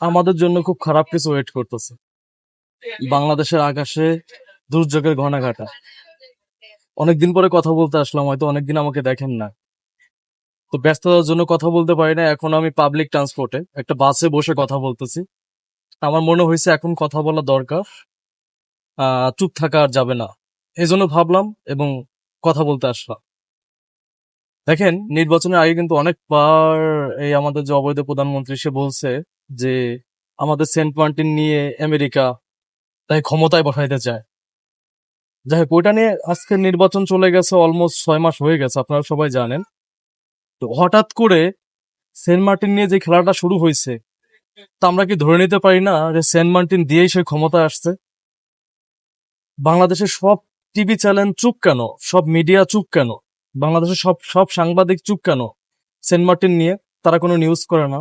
আমাদের জন্য খুব খারাপ কিছু ওয়েট করতেছে। বাংলাদেশের আকাশে দুর্যোগের ঘনাঘাটা। অনেকদিন পরে কথা বলতে আসলাম, হয়তো অনেকদিন আমাকে দেখেন না। তো ব্যস্ততার জন্য কথা বলতে পারি না, এখন আমি পাবলিক ট্রান্সপোর্টে একটা বাসে বসে কথা বলতেছি। আমার মনে হয়েছে এখন কথা বলা দরকার চুপ থাকা আর যাবে না। এই জন্য ভাবলাম এবং কথা বলতে আসলাম। দেখেন, নির্বাচনের আগে কিন্তু অনেকবার এই আমাদের যে অবৈধ প্রধানমন্ত্রী সে বলছে যে আমাদের সেন্ট মার্টিন নিয়ে আমেরিকা তাই ক্ষমতায় বসাইতে চায়। যাই হোক, ওইটা নিয়ে আজকে নির্বাচন চলে গেছে অলমোস্ট ছয় মাস হয়ে গেছে, আপনারা সবাই জানেন। তো হঠাৎ করে সেন্ট মার্টিন নিয়ে যে খেলাটা শুরু হয়েছে, তা আমরা কি ধরে নিতে পারি না যে সেন্ট মার্টিন দিয়েই সে ক্ষমতায় আসছে? বাংলাদেশের সব টিভি চ্যানেল চুপ কেন? সব মিডিয়া চুপ কেন? বাংলাদেশের সব সব সাংবাদিক চুপ কেন? সেন্ট মার্টিন নিয়ে তারা কোনো নিউজ করে না।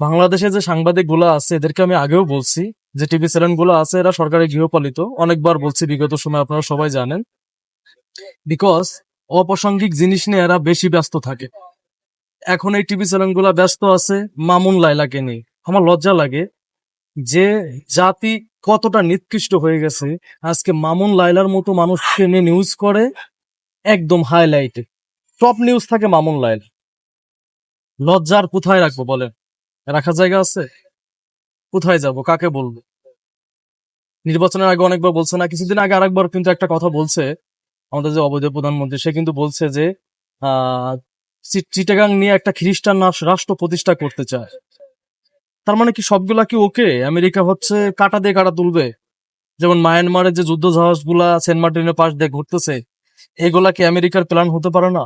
বাংলাদেশে যে সাংবাদিকগুলো আছে, এদেরকে আমি আগেও বলছি, যে টিভি চ্যানেলগুলো আছে, এরা সরকারি গৃহপালিত। অনেকবার বলছি, বিগত সময় আপনারা সবাই জানেন। বিকজ অপ্রাসঙ্গিক জিনিস নিয়ে এরা বেশি ব্যস্ত থাকে। এখন এই টিভি চ্যানেলগুলা ব্যস্ত আছে মামুন লাইলাকে নিয়ে। আমার লজ্জা লাগে যে জাতি কতটা নিকৃষ্ট হয়ে গেছে। আজকে মামুন লাইলার মতো মানুষকে নিয়ে নিউজ করে একদম হাইলাইটে টপ নিউজ থাকে মামুন লাইল লজ্জার কোথায় রাখব বলেন? রাখার জায়গা আছে? কোথায় যাব? কাকে বলব? নির্বাচনের আগে অনেকবার বলছে না, কিছুদিন আগে আরেকবার কিন্তু একটা কথা বলছে। আমাদের যে অবৈধ প্রধানমন্ত্রী, সে কিন্তু বলছে যে চিটাগাং নিয়ে একটা খ্রিস্টান রাস- রাষ্ট্র প্রতিষ্ঠা করতে চায়। তার মানে কি সবগুলা কি ওকে? আমেরিকা হচ্ছে কাটা দিয়ে কাটা তুলবে। যেমন মায়ানমারের যে যুদ্ধ জাহাজগুলা সেন্ট মার্টিনের পাশ দিয়ে ঘুরতেছে এগুলা কি আমেরিকার প্ল্যান হতে পারে না?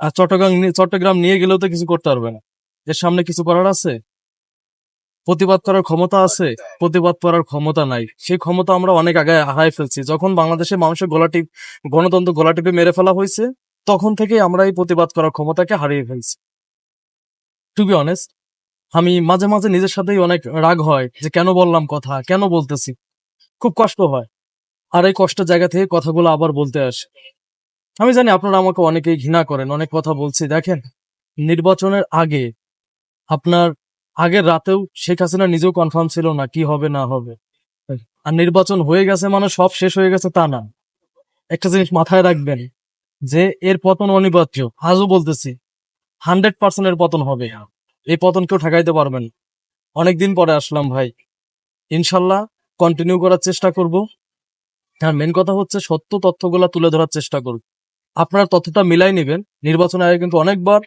আর চট্টগ্রাম চট্টগ্রাম নিয়ে গেলেও তো কিছু করতে পারবে না। এর সামনে কিছু করার আছে? প্রতিবাদ করার ক্ষমতা আছে? প্রতিবাদ করার ক্ষমতা নাই। সেই ক্ষমতা আমরা অনেক আগে হারাই ফেলছি। যখন বাংলাদেশের মানুষের গোলাটি গণতন্ত্র গোলাটিপে মেরে ফেলা হয়েছে, তখন থেকে আমরা এই প্রতিবাদ করার ক্ষমতাকে হারিয়ে ফেলছি। টু বি অনেস্ট আমি মাঝে মাঝে নিজের সাথেই অনেক রাগ হয় যে কেন বললাম কথা, কেন বলতেছি? খুব কষ্ট হয়। আর এই কষ্টের জায়গা থেকে কথাগুলো আবার বলতে আসে। আমি জানি আপনারা আমাকে অনেকেই ঘৃণা করেন, অনেক কথা বলছি। দেখেন, নির্বাচনের আগে আপনার আগের রাতেও শেখ হাসিনা নিজেও কনফার্ম ছিল না কি হবে, না হবে। আর নির্বাচন হয়ে গেছে মানে সব শেষ হয়ে গেছে তা না। একটা জিনিস মাথায় রাখবেন, যে এর পতন অনিবার্য। আজও বলতেছি হান্ড্রেড পার্সেন্ট এর পতন হবে। এই পতন কেউ ঠেকাইতে পারবেন। অনেকদিন পরে আসলাম ভাই। ইনশাল্লাহ কন্টিনিউ করার চেষ্টা করব। আর মেন কথা হচ্ছে সত্য তথ্যগুলা তুলে ধরার চেষ্টা করব আপনার তথ্যটা মিলাই নেবেন। নির্বাচনের আগে কিন্তু অনেকবার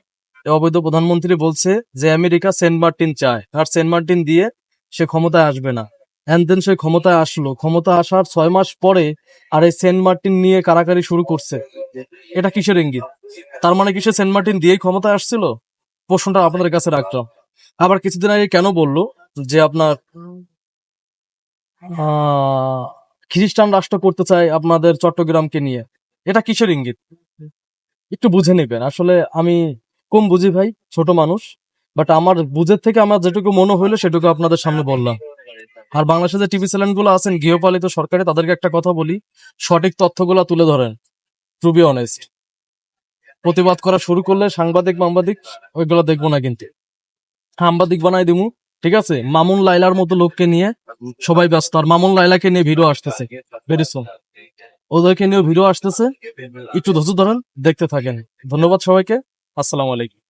অবৈধ প্রধানমন্ত্রী বলছে যে আমেরিকা সেন্ট মার্টিন চায়। আর সেন্ট মার্টিন দিয়ে সে ক্ষমতায় আসবে না। এন্ড দেন সে ক্ষমতায় আসলো। ক্ষমতা আসার ছয় মাস পরে আর এই সেন্ট মার্টিন নিয়ে কারাকারি শুরু করছে। এটা কিসের ইঙ্গিত? তার মানে কি সে সেন্ট মার্টিন দিয়েই ক্ষমতায় আসছিল? প্রশ্নটা আপনাদের কাছে রাখলাম। আবার কিছুদিন আগে কেন বলল যে আপনার আহ, খ্রিস্টান রাষ্ট্র করতে চায় আপনাদের চট্টগ্রামকে নিয়ে, এটা কিসের ইঙ্গিত? একটু বুঝে নেবেন। আসলে আমি কম বুঝি ভাই, ছোট মানুষ বাট আমার বুঝের থেকে আমার যেটুকু মনে হইল সেটুকু আপনাদের সামনে বললাম। আর বাংলাদেশে যে টিভি চ্যানেলগুলো আছেন, গৃহপালিত সরকারে, তাদেরকে একটা কথা বলি, সঠিক তথ্যগুলো তুলে ধরেন টু বি অনেস্ট প্রতিবাদ করা শুরু করলে সাংবাদিক, মাংবাদিক, ওইগুলো দেখব না কিন্তু। সাংবাদিক বানাই দিমু ঠিক আছে? মামুন লাইলার মতো লোককে নিয়ে সবাই ব্যস্ত। আর মামুন লাইলাকে নিয়ে ভিডিও আসতেছে। ওদেরকে নিয়ে ভিডিও আসতেছে। একটু ধৈর্য ধরেন, দেখতে থাকেন। ধন্যবাদ সবাইকে। আসসালামু আলাইকুম।